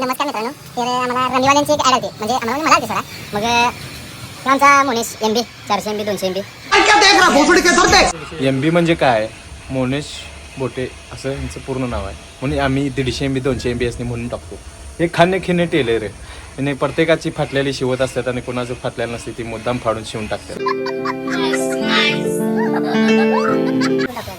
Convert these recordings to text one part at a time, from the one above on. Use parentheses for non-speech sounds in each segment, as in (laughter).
नमस्कार मित्रांनो. तर आम्हाला रंगीवाल्यांची एक ॲड होती. म्हणजे आम्हाला मला आलती सोडा. मग आमचा मोनेश एम बी चारशे एम बी दोनशे M B sir M B म्हणजे काय? मोनेश बोटे असं यांचं पूर्ण नाव आहे. म्हणून आम्ही दीडशे एम बी दोनशे एम बी असणे म्हणून टाकतो. हे खाणे खिणे टेलर आहे आणि प्रत्येकाची फाटलेली शिवत असतात आणि कोणाचं फाटलेलं नसते ती मुद्दाम फाडून शिवून टाकतात.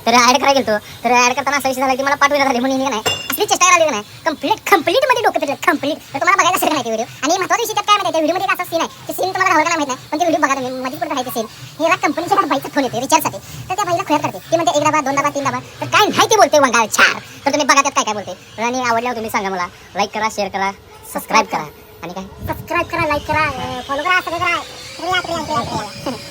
तर ऍड करायला गेलो तर ऍड करताना असा विषय झाला की मला पाठवला झाली. म्हणून नाही? असली चेष्टा करायला नाही. कंप्लीट कंप्लीटमध्ये डोकं फिरलं. कंप्लीट तर तुम्हाला बघायला सगळं माहिती व्हिडिओ आणि महत्त्वाचा विषय त्यात काय माहिती व्हिडिओमध्ये असा सीन आहे. ते सीन तुम्हाला राहू माहीत नाही पण ते व्हिडिओ बघा तुम्ही. मध्ये कुठे राहायचं सीन हे याला कंपनीच्या बाईचा फोन येते रिचार्जसाठी. तर त्या बाईला खोयात करते. ती म्हणते एक दाबा दोन दाबा तीन दाबा तर काय नाही ते बोलते वंगाळ चार तर तुम्ही बघा त्यात काय काय बोलते. आणि आवडल्यावर हो तुम्ही सांगा मला. लाईक करा शेअर करा सबस्क्राईब करा. आणि काय? सबस्क्राईब करा लाईक करा फॉलो करा सगळं करा.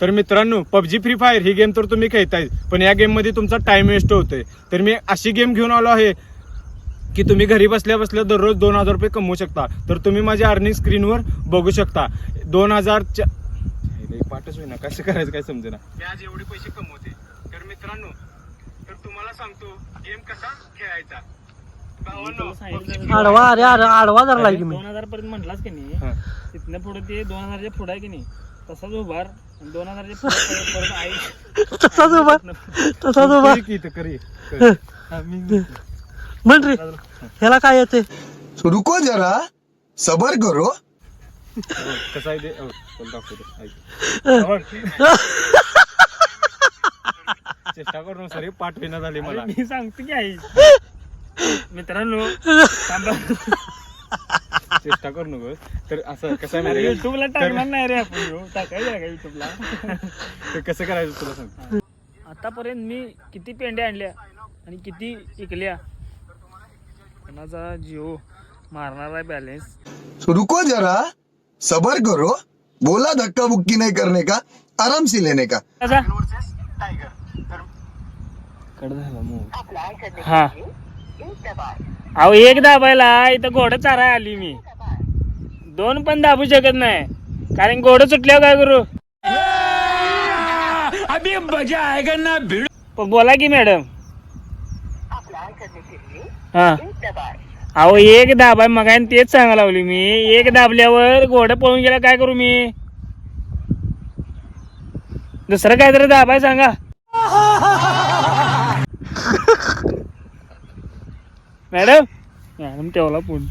तर मित्रांनो पबजी फ्री फायर ही गेम तर तुम्ही खेळताय पण या गेममध्ये तुमचा टाइम वेस्ट होतोय. तर मी अशी गेम घेऊन आलो आहे की तुम्ही घरी बसल्या बसल्या दररोज दोन हजार रुपये कमवू शकता. तर तुम्ही माझ्या अर्निंग स्क्रीनवर बघू शकता. दोन हजारच्या पाठच होईना कसं करायचं काय समजेना. मी आज एवढे पैसे कमवते. तर मित्रांनो तर तुम्हाला सांगतो गेम कसा खेळायचा. आडवा अरे अरे आडवा धरला दोन हजार पर्यंत म्हटलाच की नाही? हा. तिथनं पुढे ते दोन हजारच्या पुढे आहे की नाही? तसाच उभार दोन (laughs) आई. तसाच उभा तसाच उभा करी की इथं, करी करी. मी- म्हण रे. ह्याला काय येते? रुको जरा. सबर करो. कसं आहे ते? हो. चेष्टा करून सरी. पाठ होईना झाली मला. मी सांगतो की आई. मित्रांनो. चेष्टा करू नको तर असं कसं आहे माहिती आहे युट्यूबला टाकणार नाही रे आपण ह्यो. टाकायचं का युट्यूबला का? ते कसं करायचं तुला सांग? आतापर्यंत मी किती पेंड्या आणल्या आणि किती विकल्या? कोणाचा जिओ मारणार आहे बॅलेन्स रुको जरा. सबर करो. बोला धक्का बुक्की नहीं करने का? आराम से लेने का कसा हा. अहो एक दाबायला इथं घोडं चाराय आली मी. दोन पण दाबू शकत नाही. कारण घोडं सुटल्यावर काय करू? अभी मजा आएगा ना भिड। बोला की मॅडम. हा. अहो एक दाबाय मग तेच सांगा लावली मी. एक दाबल्यावर घोडं पळून गेला काय करू मी? दुसरं काय तरी दाबाय सांगा. मॅडम? मॅडम ठेवला फोन.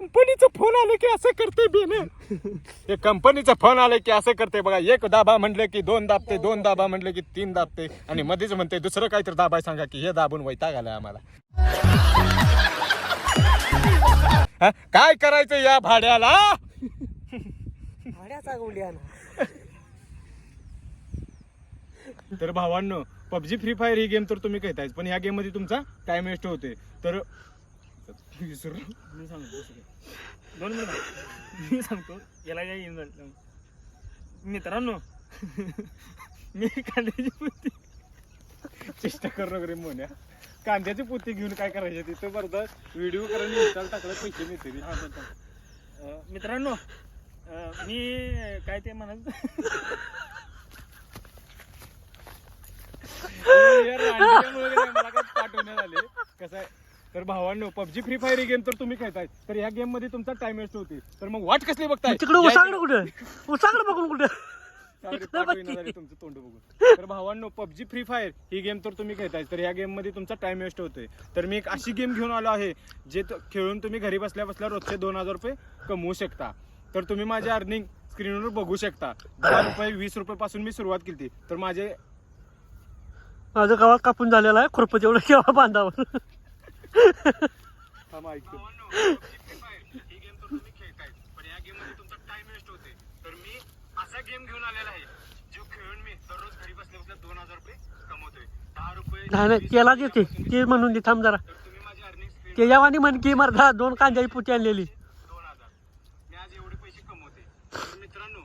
कंपनीचा फोन आले की असं करते बेन. हे कंपनीचा फोन आले की असं करते बघा. एक दाबा म्हटलं की दोन दाबते दोन दाबा म्हटलं की तीन दाबते. आणि मध्येच म्हणते दुसरं काहीतरी दाबाय सांगा की हे दाबून वैताग आलाय आम्हाला. हा? काय करायचं या भाड्याला? तर भावांनो पबजी फ्री फायर ही गेम तर तुम्ही खेळताय पण ह्या गेममध्ये तुमचा टाइम वेस्ट होते तर (laughs) मी सांगतो. दोन मिनिट (laughs) मी सांगतो. याला काय येऊन मित्रांनो. (laughs) मी कांद्याची पोती. चेष्टा करू नका रे मोन्या. कांद्याची पोती घेऊन काय करायचे तिथं बरं व्हिडिओ करून इंस्टाल टाकलं पैसे मिळते रे. हा. अं, मित्रांनो अं, मी काय ते म्हणत हे रांडग्यामुळे नाही, मला काय पाठवण्यात आले. कसं आहे? तर भावांनो पबजी फ्री फायर ही गेम तर तुम्ही खेळताय. तर ह्या गेममध्ये तुमचा टाइम वेस्ट होते. तर मग वाट कसली बघताय? तिकडे उसाकडे कुठे? उसाकडे बघून कुठे? तुमचं तोंड बघून. तर भावांनो पबजी फ्री फायर ही गेम तर तुम्ही खेळताय. तर ह्या गेममध्ये तुमचा टाइम वेस्ट होतोय. तर मी एक अशी गेम घेऊन आलो आहे जे खेळून तुम्ही घरी बसल्या बसल्या रोजचे दोन हजार रुपये कमवू शकता. तर तुम्ही माझे अर्निंग स्क्रीनवर बघू शकता. दहा रुपये वीस रुपये पासून मी सुरुवात केली तर माझे माझं गावात कापून झालेला आहे खुरप तेवढं केव्हा बांधावं थांब ऐकतो. ही गेम तर तुम्ही खेळताय. पण या गेममध्ये तुमचा टाइम वेस्ट होते तर मी असा गेम घेऊन आलेला आहे जो खेळून मी दररोज घरी बसल्या बसल्या दोन हजार रुपये कमवतोय. दहा रुपये नाही नाही वीस त्याला रुपये देते पासून मी- ते म्हणून दे थांब जरा. त्याच्यावानी म्हण की मर्धा दोन कांद्याची पुती आणलेली दोन हजार मी आज एवढे पैसे कमवते तर मित्रांनो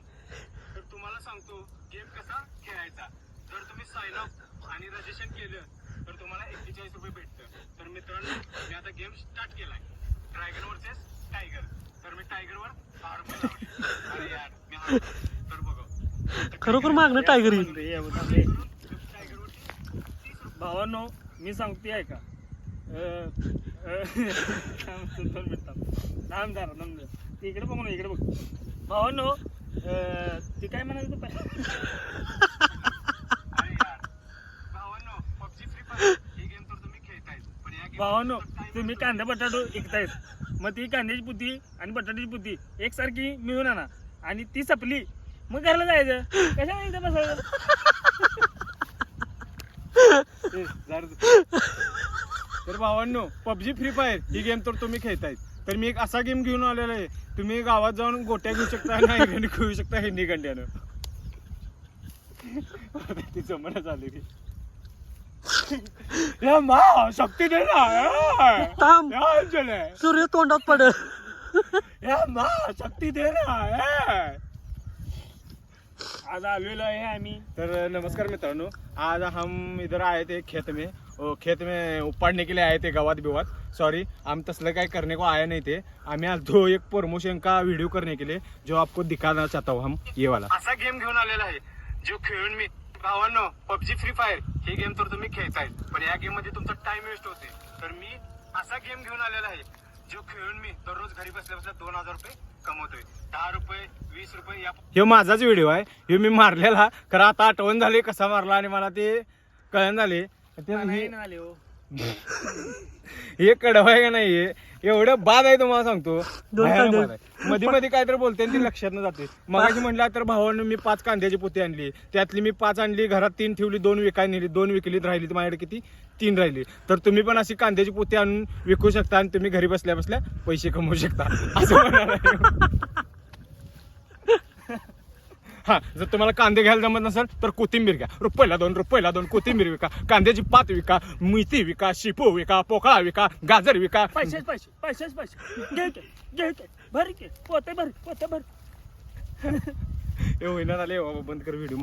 तर तुम्हाला सांगतो गेम कसा खेळायचा जर तुम्ही साइन अप आणि रजिस्ट्रेशन केलं तर तुम्हाला एक्केचाळीस रुपये भेटतं. तर मित्रांनो मी आता गेम स्टार्ट केलाय. ड्रॅगन वर्सेस टायगर तर मी टायगरवर दहा रुपये लावले अरे यार मी. तर बघा. खरोखर मागणं टायगर येईल. भावांनो मी सांगते आहे का दोन इकडे बघू ना इकडे बघ. भावानो ती काय म्हणाली तू भावानो तुम्ही कांदा बटाटो ऐकतायत मग ती कांद्याची पुती आणि बटाट्याची पुती एकसारखी मिळून आणा. आणि ती सपली मग घरला जायचं. कशा इथं बसायचं? तर भावांनो पबजी फ्री फायर ही गेम तर तुम्ही खेळतायत. तर मी एक असा गेम घेऊन आलेला आहे. तुम्ही गावात जाऊन गोट्या घेऊ शकता आणि खेळू शकता हिंदी गंड्यानं ती जमणं झाली की या मा शक्ती दे ना या. थांब. या अंजले. सूर्य तोंडात पडेल या मा शक्ती दे ना या. आज आलेलो आहे आम्ही तर नमस्कार मित्रांनो आज हम इधर आए थे खेत में और खेत में उपाड़ने के लिए आए थे गवात बिवात सॉरी हम तसलं काय करने को आया नहीं थे हमें आज दो एक प्रमोशन का वीडियो करने के लिए जो आपको दिखाना चाहता हूँ हम ये वाला असा गेम घेऊन आलेला आहे जो खेळून मी भावांनो पबजी फ्री फायर ही गेम तर तुम्ही खेळताय पण या गेममध्ये तुमचा टाइम वेस्ट होते तर मी असा गेम घेऊन आलेला आहे जो खेळून मी दररोज घरी बसल्या बसल्या दोन हजार रुपये कमवतोय. दहा रुपये वीस रुपये या ह्यो माझाच व्हिडिओ आहे. ह्यो मी मारलेला खरं आता आठवण झाली कसा मारला आणि मला ते कळण झाले. ते हे- हो. (laughs) हे कडव आहे का नाहीये? एवढं बाद आहे तुम्हाला सांगतो. दोन भयानक कांदे. बाद आहे. मध्ये मध्ये काय तर बोलते आणि ती लक्षात न जाते. मगाशी म्हटलं तर भावानं मी पाच कांद्याची पोती आणली. त्यातली मी पाच आणली घरात तीन ठेवली दोन विकाय नेली दोन विकली राहिली. तर माझ्याकडे किती? तीन राहिली. तर तुम्ही पण अशी कांद्याची पोती आणून विकू शकता आणि तुम्ही घरी बसल्या बसल्या पैसे कमवू शकता. असं. हा जर तुम्हाला कांदे घ्यायला जमत नसेल तर कोथिंबीर घ्या. रुपयाला दोन रुपयाला दोन कोथिंबीर विका. कांद्याची पात विका मेथी विका शिपो विका पोकळा विका गाजर विका. पैसेच पैसे पैसेच पैसे घे के घे भर के. पोते भर पोते भर. (laughs) हे होईना झाले बाबा बंद कर व्हिडिओ.